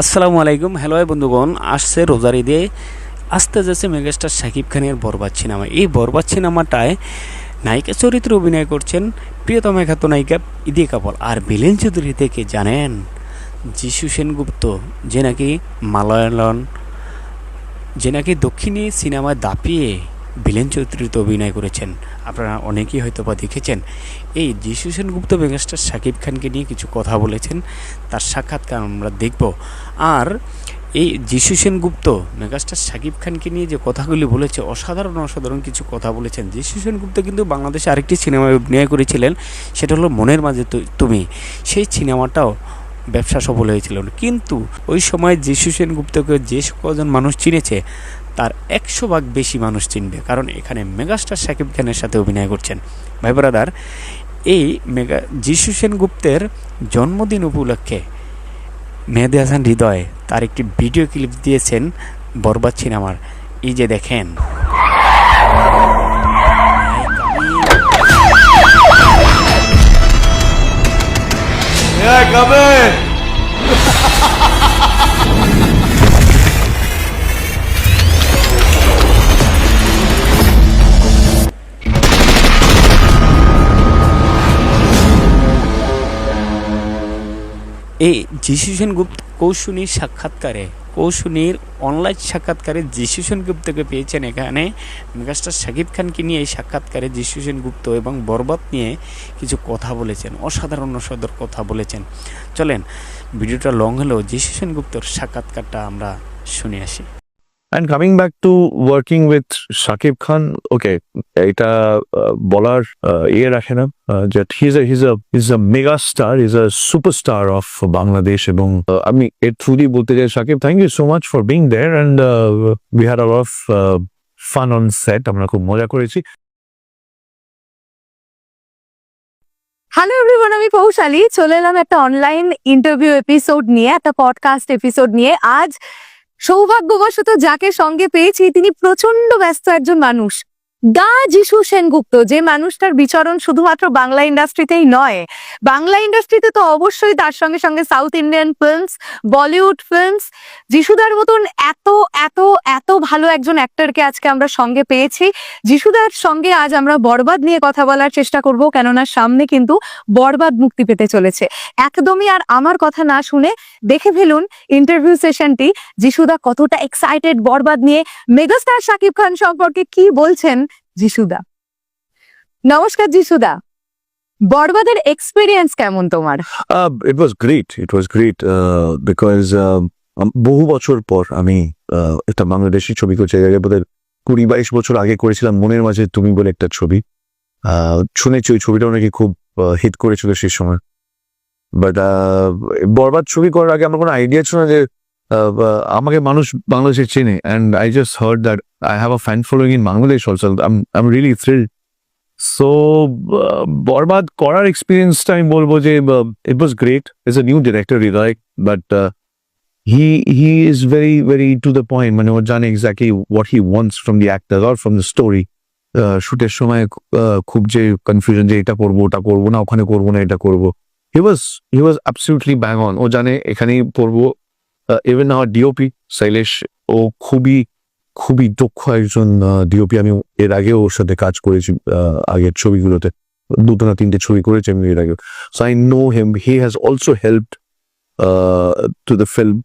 আসসালামু আলাইকুম। হ্যালো বন্ধুগণ, আসছে রোজার ঈদে। আসতে যাচ্ছে মেগাস্টার শাকিব খানের বরবাদ সিনেমা। এই বরবাদ সিনেমাটায় নায়িকা চরিত্রে অভিনয় করছেন প্রিয়তমা খ্যাত নায়িকা ইদি কাপল আর বিলেন চৌধুরী থেকে জানেন যিশু সেনগুপ্ত, যে নাকি মালয়ালম, যে নাকি দক্ষিণী সিনেমায় দাপিয়ে ভিলেন চরিত্রে অভিনয় করেছেন। আপনারা অনেকেই হয়তো বা দেখেছেন, এই যিশু সেনগুপ্ত মেগাস্টার শাকিব খানকে নিয়ে কিছু কথা বলেছেন। তার সাক্ষাৎকার আমরা দেখব। আর এই যিশু সেনগুপ্ত মেগাস্টার শাকিব খানকে নিয়ে যে কথাগুলি বলেছে, অসাধারণ অসাধারণ কিছু কথা বলেছেন। যিশু সেনগুপ্ত কিন্তু বাংলাদেশে আরেকটি সিনেমায় অভিনয় করেছিলেন, সেটা হলো মনের মাঝে তুমি। সেই সিনেমাটাও ব্যবসা সফল হয়েছিল। কিন্তু ওই সময় যিশু সেনগুপ্তকে যে কজন মানুষ চিনেছে তার একশো ভাগ বেশি মানুষ চিনবে কারণ এখানে মেগাস্টার শাকিব খানের সাথে অভিনয় করছেন। ভাই ব্রাদার এই মেগা যিশু সেনগুপ্তের জন্মদিন উপলক্ষে মেহেদি হাসান হৃদয় তার একটি ভিডিও ক্লিপ দিয়েছেন বরবাদ সিনেমার। এই যে দেখেন। Yeah, come in. এই যিশু গুপ্ত কৌশুনির সাক্ষাৎকারে, কৌশুনির অনলাইন সাক্ষাৎকারে যিশু সেনগুপ্তকে পেয়েছেন এখানে মেগাস্টার শাকিব খানকে নিয়ে এই সাক্ষাৎকারে যিশু গুপ্ত এবং বরবাদ নিয়ে কিছু কথা বলেছেন, অসাধারণ অসাধার কথা বলেছেন। চলেন, ভিডিওটা লং হলেও যিশু গুপ্তর সাক্ষাৎকারটা আমরা শুনে আসি। And coming back to working with Shakib Khan, okay, এটা বলার ইয়ে রাখে না যে he's he's he's a mega star is a superstar of Bangladesh এবং আমি এর থ্রু দিয়ে বলতে চাই Shakib thank you so much for being there and we had a of fun on set আমরা খুব মজা করেছি। হ্যালো এভরিওয়ান আমি পৌশালী চলে এলাম একটা অনলাইন ইন্টারভিউ এপিসোড নিয়ে একটা পডকাস্ট এপিসোড নিয়ে। আজ সৌভাগ্যবশত যাকে সঙ্গে পেয়েছি তিনি প্রচণ্ড ব্যস্ত একজন মানুষ। দা যিশু সেনগুপ্ত, যে মানুষটার বিচরণ শুধুমাত্র বাংলা ইন্ডাস্ট্রিতেই নয়, বাংলা ইন্ডাস্ট্রিতে তো অবশ্যই তার সঙ্গে সঙ্গে South Indian films, Bollywood films, যিশুদার মতন এত এত এত ভালো একজন অ্যাক্টরকে আজকে আমরা সঙ্গে পেয়েছি। যিশুদার সঙ্গে আজ আমরা বরবাদ নিয়ে কথা বলার চেষ্টা করব, কেননা সামনে কিন্তু বরবাদ মুক্তি পেতে চলেছে। একদমই আর আমার কথা না শুনে দেখে ফেলুন ইন্টারভিউ সেশনটি যিশুদা কতটা এক্সাইটেড বরবাদ নিয়ে মেগাস্টার শাকিব খান সম্পর্কে কি বলছেন যিশুদা নমস্কার যিশুদা বরবাদের এক্সপিরিয়েন্স কেমন তোমার? It it great it because uh, um, বহু বছর পর আমি একটা বাংলাদেশি ছবি করছি আগে বোধহয় কুড়ি বাইশ বছর আগে করেছিলাম মনের মাঝে তুমি বলে একটা ছবি। শুনেছি ওই ছবিটা নাকি খুব হিট করেছিল সেই সময়। বাট বরবাদ ছবি করার আগে আমার কোনো আইডিয়া ছিল না যে আমাকে মানুষ বাংলাদেশে চেনে and I just heard that I have a fan following in Bangladesh also I am really thrilled so Barbaad করার এক্সপিরিয়েন্সটা আমি বলব যে it was great is a new director Hriday but he he is very very to the point মানে ও জানে exactly what he wants from the actor or from the story শুটের সময় খুব যে কনফিউশন যে এটা করব, ওটা করব না, ওখানে করব না, এটা করব। হি ওয়াজ হি ওয়াজ অ্যাবসলিউটলি ব্যাং অন ও জানে এখানেই পড়ব ইভেন আমার ডিওপি শৈলেশ ও খুবই খুবই দক্ষ একজন ডিওপি আমি এর আগেও ওর সাথে কাজ করেছি আগের ছবিগুলোতে। দুটো না তিনটে ছবি করেছি আমি এর আগে so I know him he has also helped to the film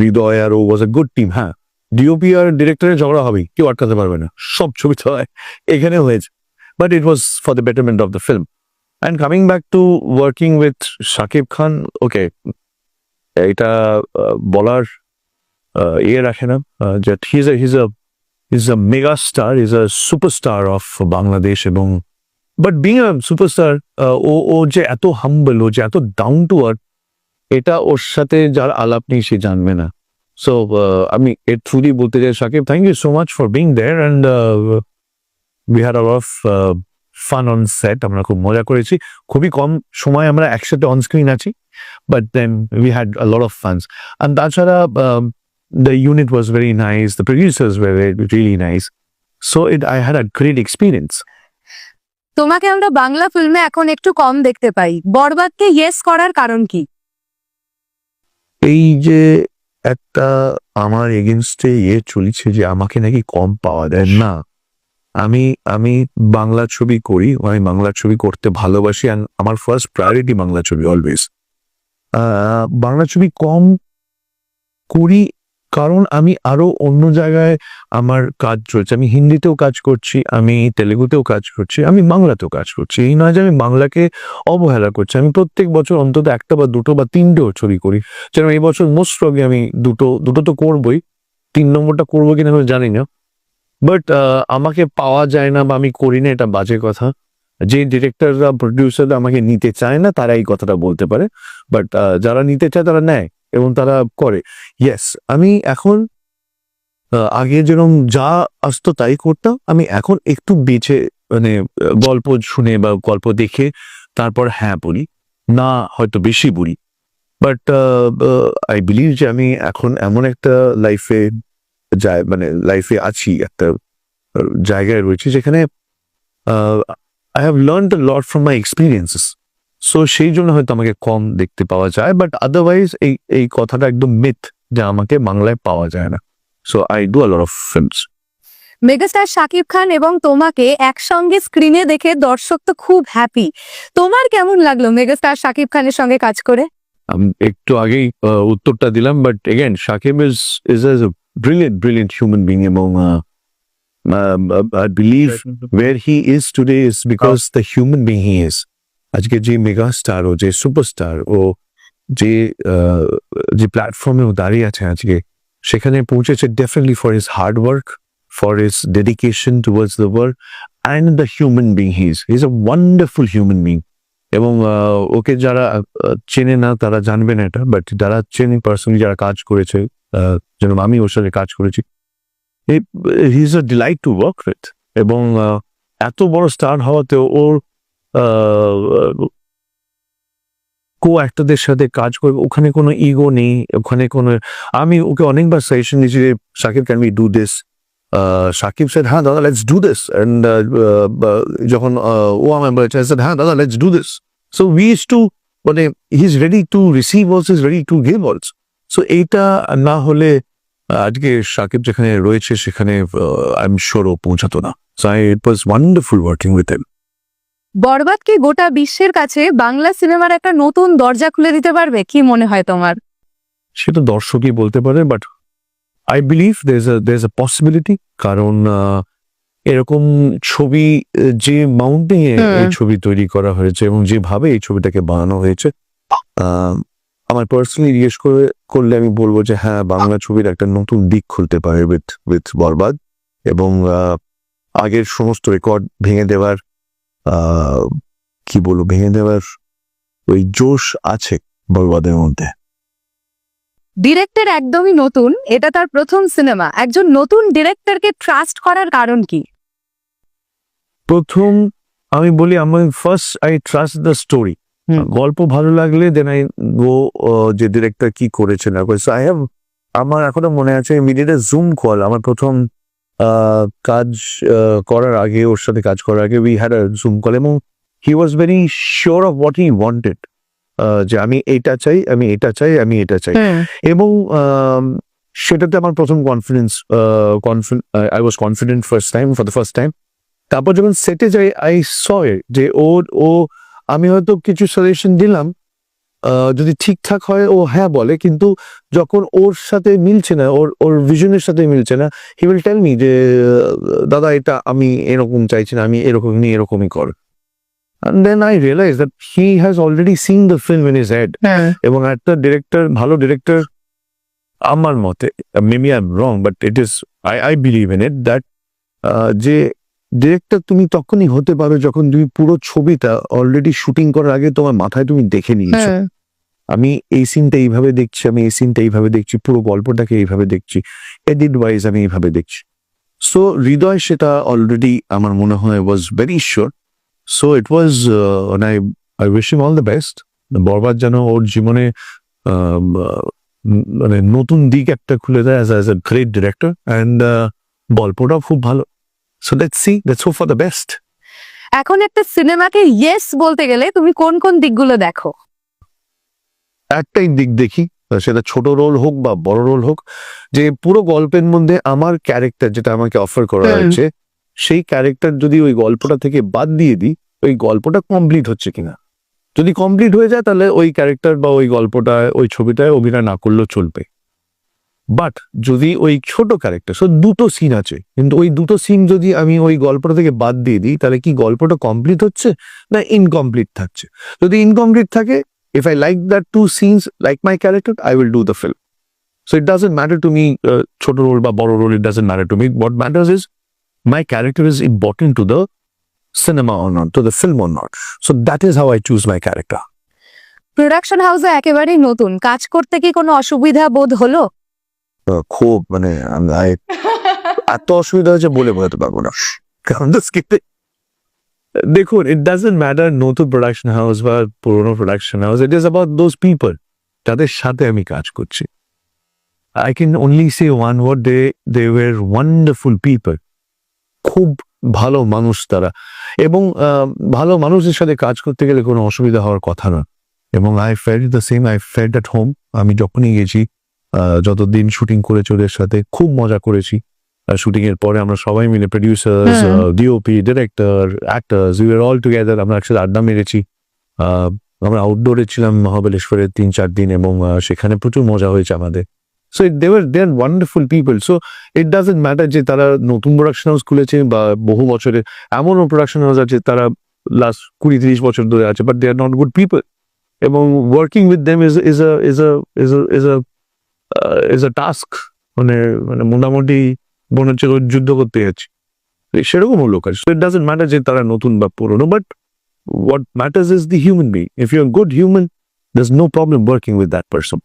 Hridoy আর ও ওয়াজ এ গুড টিম হ্যাঁ ডিওপি আর ডিরেক্টরের ঝগড়া হবেই, কেউ আটকাতে পারবে না। সব ছবিতে হয় এখানে হয়েছে। But it was for the betterment of the film and coming back to working with Shakib Khan okay এটা বলার ইয়ে রাখে না যে he's he's a is a mega star is a superstar of Bangladesh এবং বাট বিং আ সুপারস্টার ও ও যে এত হাম্বল ও যে এত ডাউন টু আর্থ এটা ওর সাথে যার আলাপ নেই সে জানবে না। সো আমি এর থ্রু দিয়ে বলতে চাই, Sakib thank you so much for being there and we had all of fun on set আমরা খুব মজা করেছি। খুবই কম সময় আমরা একসাথে অন স্ক্রিন আছি। But then we had a lot of funs আর তাছাড়া um, the unit was very nice. The producers were very, really nice. So it, I had a great experience. তোমাকে আমরা বাংলা ফিল্মে এখন একটু কম দেখতে পাই বরবাদকে ইয়েস করার কারণ কি এই যে একটা আমার এগেনস্টে ইয়ে চলছে যে আমাকে নাকি কম পাওয়া যায় না আমি আমি বাংলা ছবি করি আমি বাংলা ছবি করতে ভালোবাসি and আমার ফার্স্ট প্রায়োরিটি বাংলা ছবি অলওয়েজ বাংলা ছবি কম করি কারণ আমি আরও অন্য জায়গায় আমার কাজ চলছে। আমি হিন্দিতেও কাজ করছি, আমি তেলেগুতেও কাজ করছি, আমি বাংলাতেও কাজ করছি। এই নয় যে আমি বাংলাকে অবহেলা করছি। আমি প্রত্যেক বছর অন্তত একটা বা দুটো বা তিনটেও ছবি করি। যেন এই বছর মোস্ট প্রবলি আমি দুটো দুটো তো করবই। তিন নম্বরটা করব কিনা আমি জানি না। বাট আমাকে পাওয়া যায় না বা আমি করি না, এটা বাজে কথা। যে ডিরেক্টররা প্রডিউসাররা আমাকে নিতে চায় না, তারা এই কথাটা বলতে পারে। বাট যারা নিতে চায় তারা নেয় এবং তারা করে। ইয়েস আমি এখন আগে যেরকম যা আসতো তাই করতাম। আমি এখন একটু বেছে মানে গল্প শুনে বা গল্প দেখে তারপর হ্যাঁ বলি, না হয়তো বেশি বলি। বাট আই বিলিভ যে আমি এখন এমন একটা লাইফে যায় মানে লাইফে আছি, একটা, জায়গায় রয়েছি যেখানে I have learn the lot from my experiences so সেই জন্য হয়তো আমাকে কম দেখতে পাওয়া যায় বাট আদারওয়াইজ এই এই কথাটা একদম মিথ যে আমাকে বাংলায় পাওয়া যায় না। So I do a lot of films megastar Shakib Khan এবং তোমাকে একসঙ্গে স্ক্রিনে দেখে দর্শক তো খুব হ্যাপি তোমার কেমন লাগল মেগাস্টার শাকিব খানের সঙ্গে কাজ করে? একটু আগেই উত্তরটা দিলাম but again Sakib is is a brilliant brilliant human being এবং I believe where he is today is because the human being he is. আজকে যে মেগা স্টার ও যে সুপারস্টার ও যে যে প্ল্যাটফর্মে ও দাঁড়িয়ে আছে আজকে সেখানে পৌঁছেছে definitely for his hard work for his dedication towards the world and the human being he is is a wonderful human being এবং ওকে যারা চেনে না তারা জানবে না এটা বাট যারা চেনে পার্সোনালি যারা কাজ করেছে যেরকম আমি ওর সাথে কাজ করেছি he is a delight to work with এবং এত বড় স্টার হওয়াতেও ওর কো অ্যাক্টরদের সাথে কাজ করবে ওখানে কোনো ইগো নেই, ওখানে কোনো, আমি ওকে অনেকবার সাজেশন দিয়েছি যে, Sakib can we do this Sakib said হ্যাঁ দাদা লেটস ডু দিস অ্যান্ড যখন ও আমার বলেছে হ্যাঁ দাদা let's do this so we is to মানে he is ready to receive also is ready to give also so এইটা না হলে আজকে সাকিব যেখানে রয়েছে সেখানে আই এম শিওর পৌঁছাতো না। So it was wonderful working with him বরবাদকে গোটা বিশ্বের কাছে বাংলা সিনেমার একটা নতুন দরজা খুলে দিতে পারবে কি মনে হয় তোমার? সেটা দর্শকই বলতে পারে but I believe there is there is possibility কারণ এরকম ছবি যে মাউন্টে হুম। এই ছবি তৈরি করা হয়েছে এবং যেভাবে এই ছবিটাকে বানানো হয়েছে আমার পার্সোনালি জিজ্ঞেস করে করলে আমি বলব যে হ্যাঁ বাংলা ছবির একটা নতুন দিক খুলতে পারে উইথ উইথ বরবাদ এবং আগের সমস্ত রেকর্ড ভেঙে দেওয়ার কি বলব ভেঙে দেওয়ার ওই জোশ আছে বরবাদের মধ্যে। ডিরেক্টর একদমই নতুন এটা তার প্রথম সিনেমা একজন নতুন ডিরেক্টরকে ট্রাস্ট করার কারণ কি? প্রথম আমি বলি আমার first I trust the story. গল্প ভালো লাগলে দেন আই গো যে ডিরেক্টর কি করেছে না করেছে আই হ্যাভ আমার এখনও মনে আছে ইমিডিয়েট জুম কল আমার প্রথম আহ, কাজ আহ, করার আগে ওর সাথে কাজ করার আগে we had a Zoom call এবং he was very sure of what he wanted যে আমি এটা চাই আমি এটা চাই আমি এটা চাই। এবং আম, সেটাতে আমার প্রথম confidence I was confident first time for the first time তারপর যখন সেটে যাই আই স যে ওর ও আমি হয়তো কিছু সাজেশন দিলাম। যদি ঠিকঠাক হয় ও হ্যাঁ বলে কিন্তু যখন ওর সাথে মিলছে না ওর ওর ভিশনের সাথে মিলছে না হি উইল টেল মি যে দাদা এটা আমি এরকম চাইছি না আমি এরকম নি এরকমই কর। And then I realized that he has already seen the film in his head. এবং একটা ডিরেক্টর ভালো ডিরেক্টর আমার মতে maybe I am wrong but it is I I believe in it that যে ডিরেক্টর তুমি তখনই হতে পারো যখন তুমি পুরো ছবিটা অলরেডি শুটিং করার আগে তোমার মাথায় তুমি দেখে নিয়েছো। আমি এই সিনটা এইভাবে দেখছি আমি এই সিনটা এইভাবে দেখছি পুরো গল্পটাকে এইভাবে দেখছি এডিট ওয়াইজ আমি এইভাবে দেখছি। সো হৃদয় সেটা অলরেডি আমার মনে হয় was very sure so it was I I wish him all the best Barbaad যেন ওর জীবনে আহ, মানে নতুন দিক একটা খুলে দেয় as as a great director and গল্পটাও খুব ভালো। So let's see let's hope for the best এখন একটা সিনেমাকে ইয়েস বলতে গেলে তুমি কোন কোন দিকগুলো দেখো? একটাই দিক দেখি সেটা ছোট রোল হোক বা বড় রোল হোক যে পুরো গল্পের মধ্যে আমার ক্যারেক্টার যেটা আমাকে অফার করা হয়েছে সেই ক্যারেক্টার যদি ওই গল্পটা থেকে বাদ দিয়ে দিই ওই গল্পটা কমপ্লিট হচ্ছে কিনা? যদি কমপ্লিট হয়ে যায় তাহলে ওই ক্যারেক্টার বা ওই গল্পটা ওই ছবিটায় অভিনয় না করলেও চলবে। বাট যদি ওই ছোট ক্যারেক্টার সো দুটো সিন আছে, কিন্তু ওই দুটো সিন যদি আমি ওই গল্পটা থেকে বাদ দিয়ে দিই, তাহলে কি গল্পটা কমপ্লিট হচ্ছে না ইনকমপ্লিট থাকছে? যদি ইনকমপ্লিট থাকে if I like that to scenes like my character I will do the film so it doesn't matter to me ছোট রোল বা বড় role it doesn't matter to me but matters is my character is important to the cinema or not to the film or not so that is how I choose my character production হাউসে একেবারেই নতুন। কাজ করতে কি কোনো অসুবিধা বোধ হলো? খুব মানে এত অসুবিধা হয়েছে বলে বোঝাতে পারব না। কারণ তো স্ক্রিপ্টে দেখুন ইট ডাজেন্ট ম্যাটার নতুন প্রোডাকশন হাউস বা পুরোনো production house it is about those people যাদের সাথে আমি কাজ করছি। I can only say one word they they were wonderful people খুব ভালো মানুষ তারা। এবং ভালো মানুষের সাথে কাজ করতে গেলে কোনো অসুবিধা হওয়ার কথা না। এবং I felt the same I felt at home আমি যখনই গেছি যতদিন শুটিং করেছি ওদের সাথে খুব মজা করেছি। শুটিং এর পরে আমরা সবাই মিলে producers DOP director actors we are all together আমরা একসাথে আড্ডা মেরেছি। আমরা আউটডোরে ছিলাম মহাবলেশ্বরের তিন চার দিন এবং সেখানে প্রচুর মজা হয়েছে আমাদের। So they were they are wonderful people so it doesn't matter যে তারা নতুন প্রোডাকশন হাউস খুলেছে বা বহু বছরের এমনও প্রোডাকশন হাউস আছে তারা লাস্ট কুড়ি তিরিশ বছর ধরে আছে but they are not good people এবং working with them is is a is a is a is a is a task মানে মানে মোটামুটি মনে হচ্ছে যুদ্ধ করতে যাচ্ছি সেরকম সেরকমও কাজ। আছে ইট ডাজেন্ট ম্যাটার যে তারা নতুন বা পুরনো but what matters is the human being if you are good human there's no problem working with that person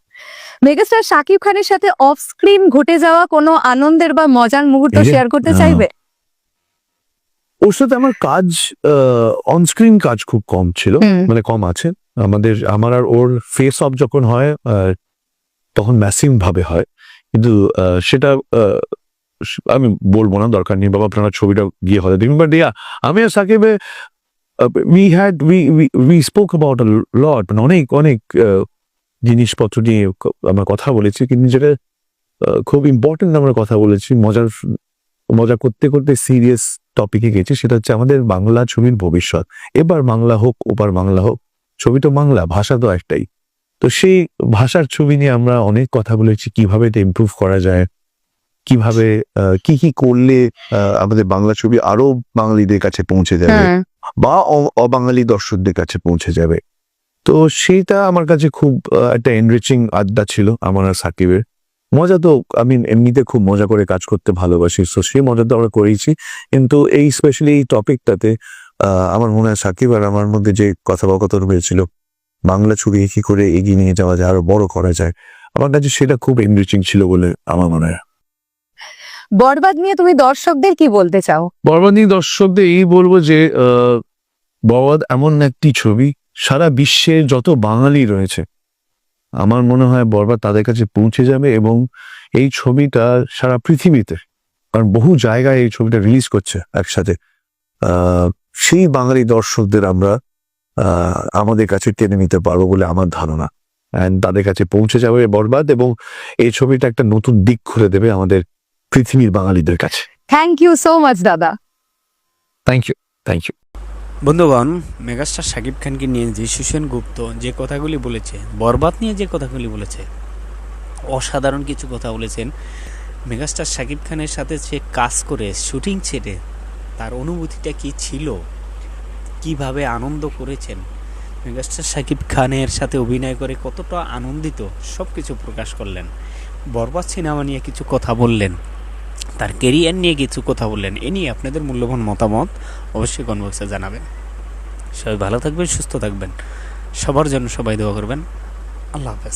megastar Shakib খানের সাথে অফ স্ক্রিন ঘটে যাওয়া কোনো আনন্দের বা মজার মুহূর্ত শেয়ার করতে চাইবে? ওর সাথে আমার কাজ অন স্ক্রিন কাজ খুব কম ছিল। মানে কম আছে। আমাদের আমার আর ওর ফেস অফ যখন হয় তখন ম্যাসিভ ভাবে হয়। কিন্তু সেটা আমি বলব না, দরকার নেই বাবা, আপনারা ছবিটা গিয়ে হলে দেখবেন। বাট ইয়া আমি সাকিবে we had we we spoke about lot মানে অনেক অনেক জিনিসপত্র নিয়ে আমরা কথা বলেছি, কিন্তু যেটা খুব ইম্পর্টেন্ট আমরা কথা বলেছি, মজার, মজা করতে করতে সিরিয়াস টপিকে গেছি, সেটা হচ্ছে আমাদের বাংলা ছবির ভবিষ্যৎ। এবার বাংলা হোক, ওপার বাংলা হোক, ছবি তো বাংলা, ভাষা তো একটাই। তো সেই ভাষার ছবি নিয়ে আমরা অনেক কথা বলেছি কীভাবে এটা ইমপ্রুভ করা যায় কীভাবে কি কি করলে আমাদের বাংলা ছবি আরও বাঙালিদের কাছে পৌঁছে যাবে বা অ- অবাঙালি দর্শকদের কাছে পৌঁছে যাবে। তো সেইটা আমার কাছে খুব একটা এনরিচিং আড্ডা ছিল আমার আর সাকিবের। মজা তো আমি এমনিতে খুব মজা করে কাজ করতে ভালোবাসি তো সেই মজা তো আমরা করেইছি। কিন্তু এই স্পেশালি এই টপিকটাতে আমার মনে হয় সাকিব আর আমার মধ্যে যে কথোপকথন হয়েছিল বাংলা ছবি কি করে এগিয়ে নিয়ে যাওয়া যায় আরও বড় করা যায়? আমার কাছে সেটা খুব এনরিচিং ছিল বলে আমার মনে হয়। বরবাদ নিয়ে তুমি দর্শকদের কি বলতে চাও? বরবাদ নিয়ে দর্শকদের এই বলব যে বরবাদ এমন একটি ছবি সারা বিশ্বে যত বাঙালি রয়েছে আমার মনে হয় বরবাদ তাদের কাছে পৌঁছে যাবে এবং এই ছবিটা সারা পৃথিবীতে কারণ বহু জায়গায় এই ছবিটা রিলিজ করছে একসাথে। সেই বাঙালি দর্শকদের আমরা আমাদের কাছে টেনে নিতে পারব বলে আমার ধারণা। অ্যান্ড তাদের কাছে পৌঁছে যাবে বরবাদ এবং এই ছবিটা একটা নতুন দিক খুলে দেবে আমাদের পৃথিবীর বাঙালিদের কাছে। থ্যাংক ইউ সো মাচ দাদা। থ্যাংক ইউ থ্যাংক ইউ বন্ধুগণ মেগাস্টার শাকিব খানকে নিয়ে যে সুসেন গুপ্ত যে কথাগুলি বলেছে বরবাদ নিয়ে যে কথাগুলি বলেছে অসাধারণ কিছু কথা বলেছেন। মেগাস্টার শাকিব খানের সাথে সে কাজ করে শুটিং ছেড়ে তার অনুভূতিটা কি ছিল? কীভাবে আনন্দ করেছেন? মেগাস্টার শাকিব খানের সাথে অভিনয় করে কতটা আনন্দিত সব কিছু প্রকাশ করলেন। বরবাদ সিনেমা নিয়ে কিছু কথা বললেন। তার কেরিয়ার নিয়ে কিছু কথা বললেন। এ নিয়ে আপনাদের মূল্যবান মতামত অবশ্যই কনবক্সে জানাবেন। সবাই ভালো থাকবেন, সুস্থ থাকবেন। সবার জন্য সবাই দোয়া করবেন। আল্লাহ হাফেজ।